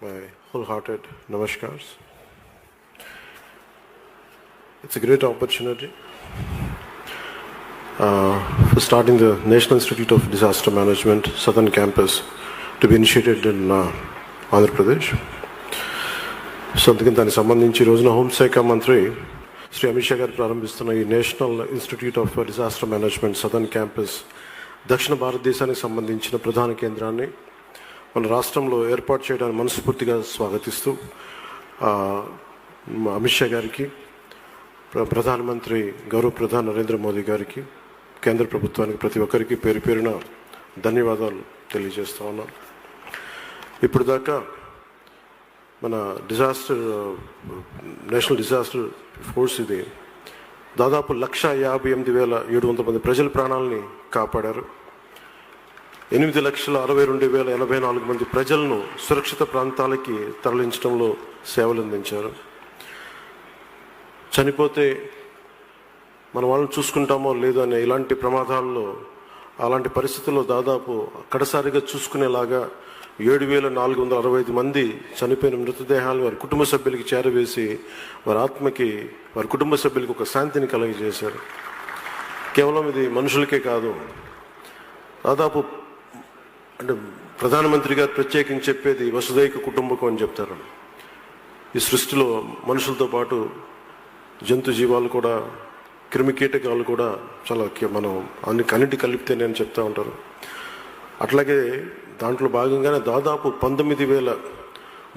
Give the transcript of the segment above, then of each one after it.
my wholehearted namaskars. It's a great opportunity uh, for starting the National Institute of Disaster Management Southern Campus to be initiated in uh, Andhra Pradesh. So అందుకని దానికి సంబంధించి ఈ రోజున హోంశాఖ మంత్రి శ్రీ అమిత్ షా గారు ప్రారంభిస్తున్న ఈ national institute of disaster management southern campus దక్షిణ భారతదేశానికి సంబంధించిన ప్రధాన కేంద్రాన్ని మన రాష్ట్రంలో ఏర్పాటు చేయడానికి మనస్ఫూర్తిగా స్వాగతిస్తూ అమిత్ షా గారికి ప్ర- ప్రధానమంత్రి గౌరవ ప్రధాని నరేంద్ర మోదీ గారికి కేంద్ర ప్రభుత్వానికి ప్రతి ఒక్కరికి పేరు పేరున ధన్యవాదాలు తెలియజేస్తూ ఉన్నాను ఇప్పుడు దాకా మన డిజాస్టర్ నేషనల్ డిజాస్టర్ ఫోర్స్ ఇది దాదాపు లక్ష యాభై ఎనిమిది వేల ఏడు వందల మంది ప్రజల ప్రాణాలని కాపాడారు. ఎనిమిది లక్షల అరవై రెండు వేల ఎనభై నాలుగు మంది ప్రజలను సురక్షిత ప్రాంతాలకి తరలించడంలో సేవలు అందించారు చనిపోతే మన వాళ్ళని చూసుకుంటామో లేదో అనే ఇలాంటి ప్రమాదాల్లో అలాంటి పరిస్థితుల్లో దాదాపు అక్కడసారిగా చూసుకునేలాగా ఏడు వేల నాలుగు వందల అరవై ఐదు మంది చనిపోయిన మృతదేహాలు వారి కుటుంబ సభ్యులకి చేరవేసి వారి ఆత్మకి వారి కుటుంబ సభ్యులకి ఒక శాంతిని కలగజేశారు. కేవలం ఇది మనుషులకే కాదు దాదాపు అంటే ప్రధానమంత్రి గారు ప్రత్యేకించి చెప్పేది వసుదైక కుటుంబకం అని చెప్తారు. ఈ సృష్టిలో మనుషులతో పాటు జంతు జీవాలు కూడా క్రిమి కీటకాలు కూడా చాలా మనం అన్ని కన్నిటి కలిపితేనే అని చెప్తా ఉంటారు. అట్లాగే దాంట్లో భాగంగానే దాదాపు పంతొమ్మిది వేల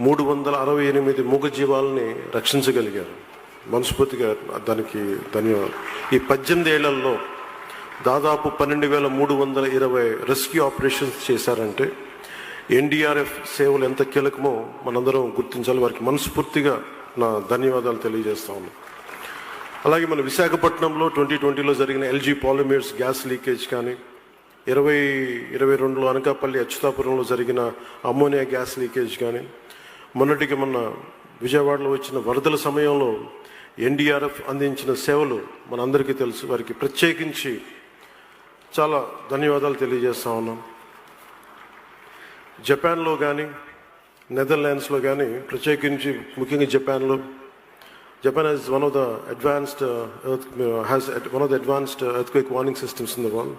మూడు వందల అరవై ఎనిమిది మూగ జీవాలని రక్షించగలిగారు. మనస్ఫూర్తిగా దానికి ధన్యవాదాలు. ఈ పద్దెనిమిది ఏళ్ళలో దాదాపు పన్నెండు వేల మూడు వందల ఇరవై రెస్క్యూ ఆపరేషన్స్ చేశారంటే ఎన్డీఆర్ఎఫ్ సేవలు ఎంత కీలకమో మనందరం గుర్తించాలి. వారికి మనస్ఫూర్తిగా నా ధన్యవాదాలు తెలియజేస్తా ఉన్నాను అలాగే మన విశాఖపట్నంలో ట్వంటీ ట్వంటీలో జరిగిన ఎల్జీ పాలిమర్స్ గ్యాస్ లీకేజ్ కానీ ఇరవై ఇరవై రెండులో అనకాపల్లి అచ్యుతాపురంలో జరిగిన అమ్మోనియా గ్యాస్ లీకేజ్ కానీ మొన్నటికి మొన్న విజయవాడలో వచ్చిన వరదల సమయంలో ఎన్డీఆర్ఎఫ్ అందించిన సేవలు మనందరికీ తెలుసు. వారికి ప్రత్యేకించి చాలా ధన్యవాదాలు తెలియజేస్తా ఉన్నాం జపాన్లో కానీ నెదర్లాండ్స్లో కానీ ప్రత్యేకించి ముఖ్యంగా జపాన్లో Japan has one of the advanced uh, earth, uh, has ad- one of the advanced uh, earthquake warning systems in the world,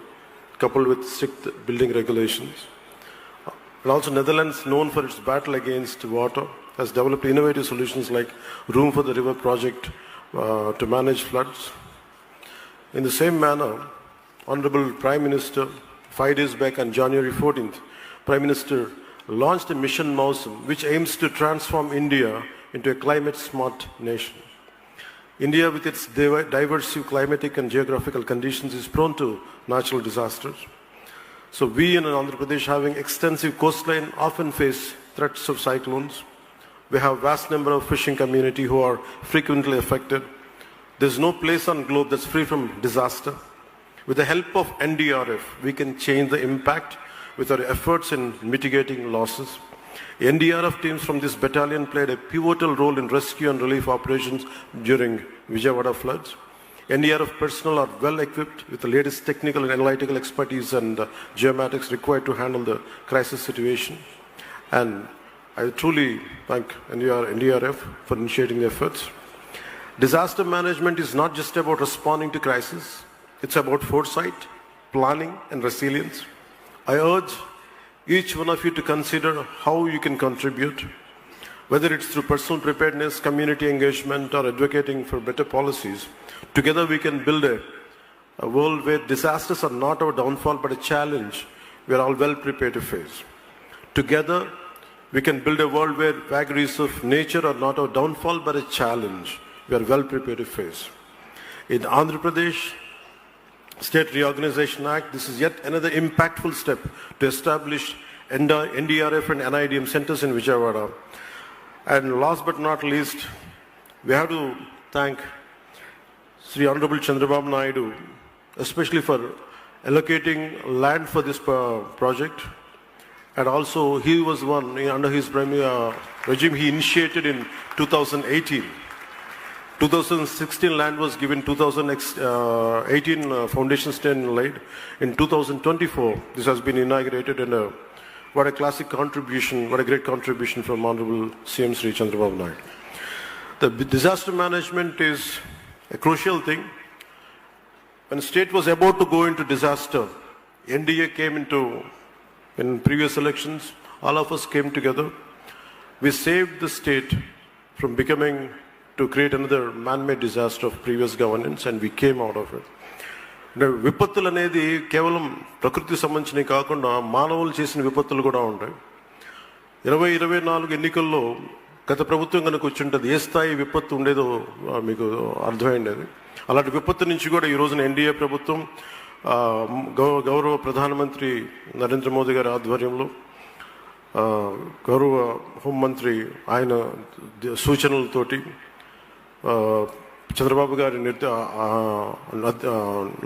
coupled with strict building regulations. And also Netherlands, known for its battle against water, has developed innovative solutions like Room for the River project uh, to manage floods. In the same manner, Honorable Prime Minister, five days back on January 14th, Prime Minister launched a mission Mausam, which aims to transform India into a climate smart nation. India, with its diverse climatic and geographical conditions, is prone to natural disasters. So we in Andhra Pradesh, having extensive coastline, often face threats of cyclones. We have vast number of fishing community who are frequently affected. There's no place on globe that's free from disaster. With the help of NDRF, we can change the impact with our efforts in mitigating losses. NDRF teams from this battalion played a pivotal role in rescue and relief operations during Vijayawada floods. NDRF personnel are well equipped with the latest technical and analytical expertise and uh, geomatics required to handle the crisis situation. And I truly thank NDR, NDRF for initiating the efforts. Disaster management is not just about responding to crisis, it's about foresight, planning, and resilience. I urge each one of you to consider how you can contribute, whether it's through personal preparedness, community engagement, or advocating for better policies. Together, we can build a, a world where disasters are not our downfall but a challenge we are all well prepared to face. Together, we can build a world where vagaries of nature are not our downfall but a challenge we are well prepared to face. In Andhra Pradesh, State Reorganization Act, this is yet another impactful step to establish NDRF and NIDM centers in Vijayawada. And last but not least, we have to thank Sri Honorable Chandrababu Naidu, especially for allocating land for this uh, project. And also, he was one, under his premier regime, he initiated in 2018. 2016 land was given, 2018 uh, foundation stone laid. In 2024, this has been inaugurated and a what a classic contribution, what a great contribution from Honorable CM Sri Chandrababu Naidu. The disaster management is a crucial thing. When state was about to go into disaster, NDA came into, in previous elections, all of us came together. We saved the state from becoming, to create another man-made disaster of previous governance and we came out of it. అంటే విపత్తులు అనేది కేవలం ప్రకృతికి సంబంధించినవి కాకుండా మానవులు చేసిన విపత్తులు కూడా ఉంటాయి ఇరవై ఇరవై నాలుగు ఎన్నికల్లో గత ప్రభుత్వం కనుక వచ్చి ఏ స్థాయి విపత్తు ఉండేదో మీకు అర్థమైండేది అలాంటి విపత్తు నుంచి కూడా ఈ రోజున ఎన్డీఏ ప్రభుత్వం గౌ- గౌరవ ప్రధానమంత్రి నరేంద్ర మోదీ గారి ఆధ్వర్యంలో గౌరవ హోంమంత్రి ఆయన సూచనలతోటి చంద్రబాబు గారి నిర్ద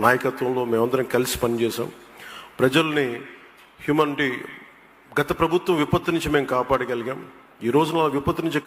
నాయకత్వంలో మేమందరం కలిసి పనిచేసాం ప్రజల్ని హ్యూమనిటీ గత ప్రభుత్వం విపత్తు నుంచి మేము కాపాడగలిగాం. ఈ రోజున విపత్తు నుంచి